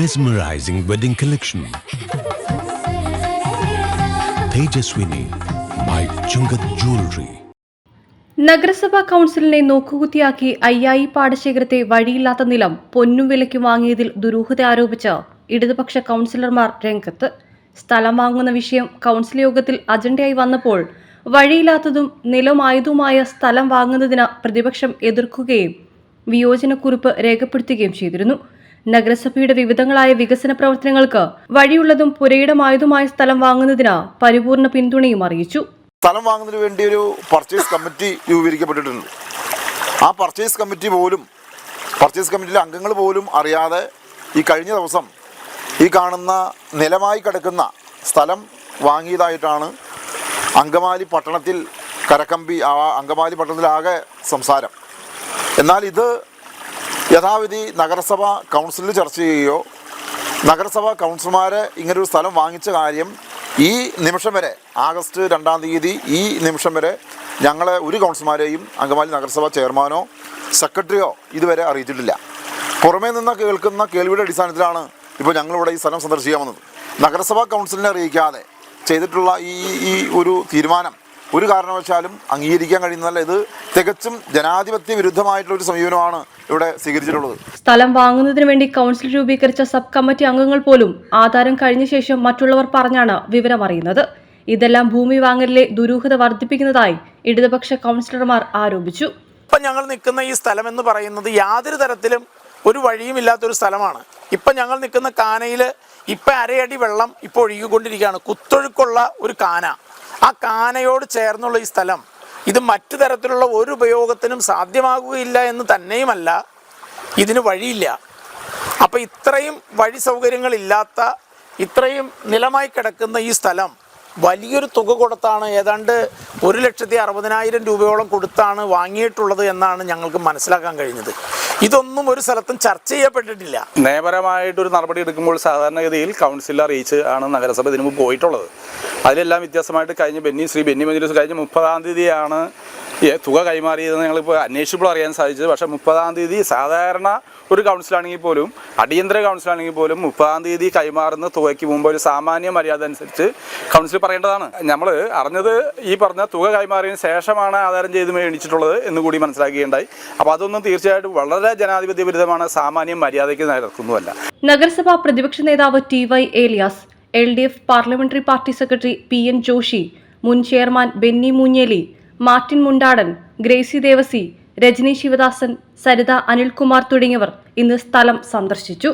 mesmerizing wedding collection. Tejaswini by Chungat Jewelry. നഗരസഭാ കൗൺസിലിനെ നോക്കുകുത്തിയാക്കി അയ്യായി പാടശേഖരത്തെ വഴിയില്ലാത്ത നിലം പൊന്നും വിലയ്ക്ക് വാങ്ങിയതിൽ ദുരൂഹത ആരോപിച്ച് ഇടതുപക്ഷ കൗൺസിലർമാർ രംഗത്ത് സ്ഥലം വാങ്ങുന്ന വിഷയം കൗൺസിൽ യോഗത്തിൽ അജണ്ടയായി വന്നപ്പോൾ വഴിയില്ലാത്തതും നിലമായതുമായ സ്ഥലം വാങ്ങുന്നതിന് പ്രതിപക്ഷം എതിർക്കുകയും വിയോജനക്കുറിപ്പ് രേഖപ്പെടുത്തുകയും ചെയ്തിരുന്നു നഗരസഭയുടെ വിവിധങ്ങളായ വികസന പ്രവർത്തനങ്ങൾക്ക് വഴിയുള്ളതും പുരയിടമായതുമായ സ്ഥലം വാങ്ങുന്നതിന് പരിപൂർണ പിന്തുണയും അറിയിച്ചു. സ്ഥലം വാങ്ങുന്നതിന് വേണ്ടി ഒരു പർച്ചേസ് കമ്മിറ്റി രൂപീകരിക്കപ്പെട്ടിട്ടുണ്ട്. ആ പർച്ചേസ് കമ്മിറ്റി പോലും പർച്ചേസ് കമ്മിറ്റിയിലെ അംഗങ്ങൾ പോലും അറിയാതെ ഈ കഴിഞ്ഞ ദിവസം ഈ കാണുന്ന നിലമായി കിടക്കുന്ന സ്ഥലം വാങ്ങിയതായിട്ടാണ് അങ്കമാലി പട്ടണത്തിൽ കരക്കമ്പി അങ്കമാലി പട്ടണത്തിലാകെ സംസാരം. എന്നാൽ ഇത് യഥാവിധി നഗരസഭ കൗൺസിലിൽ ചർച്ച ചെയ്യുകയോ നഗരസഭാ കൗൺസിലർമാരെ ഇങ്ങനൊരു സ്ഥലം വാങ്ങിച്ച കാര്യം ഈ നിമിഷം വരെ ആഗസ്റ്റ് രണ്ടാം തീയതി ഈ നിമിഷം വരെ ഞങ്ങളെ ഒരു കൗൺസിലർമാരെയും അങ്കമാലി നഗരസഭാ ചെയർമാനോ സെക്രട്ടറിയോ ഇതുവരെ അറിയിച്ചിട്ടില്ല. പുറമേ നിന്ന് കേൾക്കുന്ന കേൾവിയുടെ അടിസ്ഥാനത്തിലാണ് ഇപ്പോൾ ഞങ്ങളിവിടെ ഈ സ്ഥലം സന്ദർശിക്കാൻ വന്നത്. നഗരസഭാ കൗൺസിലിനെ അറിയിക്കാതെ ചെയ്തിട്ടുള്ള ഈ ഈ ഒരു തീരുമാനം ഒരു കാരണവശാലും അംഗീകരിക്കാൻ കഴിയുന്നതല്ല. ഇത് തികച്ചും ജനാധിപത്യ വിരുദ്ധമായിട്ടുള്ള ഒരു സമീപനമാണ് ഇവിടെ സ്വീകരിച്ചിട്ടുള്ളത്. സ്ഥലം വാങ്ങുന്നതിന് വേണ്ടി കൗൺസിൽ രൂപീകരിച്ച സബ് കമ്മിറ്റി അംഗങ്ങൾ പോലും ആധാരം കഴിഞ്ഞ ശേഷം മറ്റുള്ളവർ പറഞ്ഞാണ് വിവരം അറിയുന്നത്. ഇതെല്ലാം ഭൂമി വാങ്ങലിലെ ദുരൂഹത വർദ്ധിപ്പിക്കുന്നതായി ഇടതുപക്ഷ കൗൺസിലർമാർ ആരോപിച്ചു. ഇപ്പം ഞങ്ങൾ നിൽക്കുന്ന ഈ സ്ഥലം എന്ന് പറയുന്നത് യാതൊരു തരത്തിലും ഒരു വഴിയും വഴിയുമില്ലാത്തൊരു സ്ഥലമാണ്. ഇപ്പം ഞങ്ങൾ നിൽക്കുന്ന കാനയിൽ ഇപ്പം അരയടി വെള്ളം ഇപ്പോൾ ഒഴുകിക്കൊണ്ടിരിക്കുകയാണ്. കുത്തൊഴുക്കുള്ള ഒരു കാന. ആ കാനയോട് ചേർന്നുള്ള ഈ സ്ഥലം ഇത് മറ്റു തരത്തിലുള്ള ഒരു ഉപയോഗത്തിനും സാധ്യമാകുകയില്ല എന്ന് തന്നെയുമല്ല ഇതിന് വഴിയില്ല. അപ്പോൾ ഇത്രയും വഴി സൗകര്യങ്ങളില്ലാത്ത ഇത്രയും നിലമായി കിടക്കുന്ന ഈ സ്ഥലം വലിയൊരു തുക കൊടുത്താണ് ഏതാണ്ട് ഒരു ലക്ഷത്തി അറുപതിനായിരം രൂപയോളം കൊടുത്താണ് വാങ്ങിയിട്ടുള്ളത് എന്നാണ് ഞങ്ങൾക്ക് മനസ്സിലാക്കാൻ കഴിഞ്ഞത്. ഇതൊന്നും ഒരു സ്ഥലത്തും ചർച്ച ചെയ്യപ്പെട്ടിട്ടില്ല. നിയമപരമായിട്ടൊരു നടപടി എടുക്കുമ്പോൾ സാധാരണഗതിയിൽ കൗൺസിലർ അറിയിച്ച് ആണ് നഗരസഭ ഇതിനു മുമ്പ് പോയിട്ടുള്ളത്. അതിലെല്ലാം വ്യത്യാസമായിട്ട് കഴിഞ്ഞ ബെന്നി ശ്രീ ബെന്നി മഞ്ജുലൂസ് കഴിഞ്ഞ മുപ്പതാം തീയതിയാണ് തുക കൈമാറിയതെന്ന് ഞങ്ങളിപ്പോൾ അന്വേഷിച്ചപ്പോൾ അറിയാൻ സാധിച്ചത്. പക്ഷേ മുപ്പതാം തീയതി സാധാരണ ഒരു കൗൺസിലാണെങ്കിൽ പോലും അടിയന്തര കൗൺസിലാണെങ്കിൽ പോലും മുപ്പതാം തീയതി കൈമാറുന്ന തുകയ്ക്ക് മുമ്പ് ഒരു സാമാന്യ മര്യാദ അനുസരിച്ച് കൗൺസിൽ പറയേണ്ടതാണ്. നമ്മൾ അറിഞ്ഞത് ഈ പറഞ്ഞ തുക കൈമാറിയതിന് ശേഷമാണ് ആധാരം ചെയ്ത് മേടിച്ചിട്ടുള്ളത് എന്ന് കൂടി മനസ്സിലാക്കുകയുണ്ടായി. അപ്പോൾ അതൊന്നും തീർച്ചയായിട്ടും വളരെ ജനാധിപത്യ വിരുദ്ധമാണ്. സാമാന്യം മര്യാദയ്ക്ക് നടക്കുന്നുമല്ല നഗരസഭാ പ്രതിപക്ഷ നേതാവ് T Y Elias L D F parliamentary party secretary P N Joshi മുൻ ചെയർമാൻ ബെന്നി മൂഞ്ഞേലി മാർട്ടിൻ മുണ്ടാടൻ ഗ്രേസി ദേവസി രജനി ശിവദാസൻ സരിത അനിൽകുമാർ തുടങ്ങിയവർ ഇന്ന് സ്ഥലം സന്ദർശിച്ചു.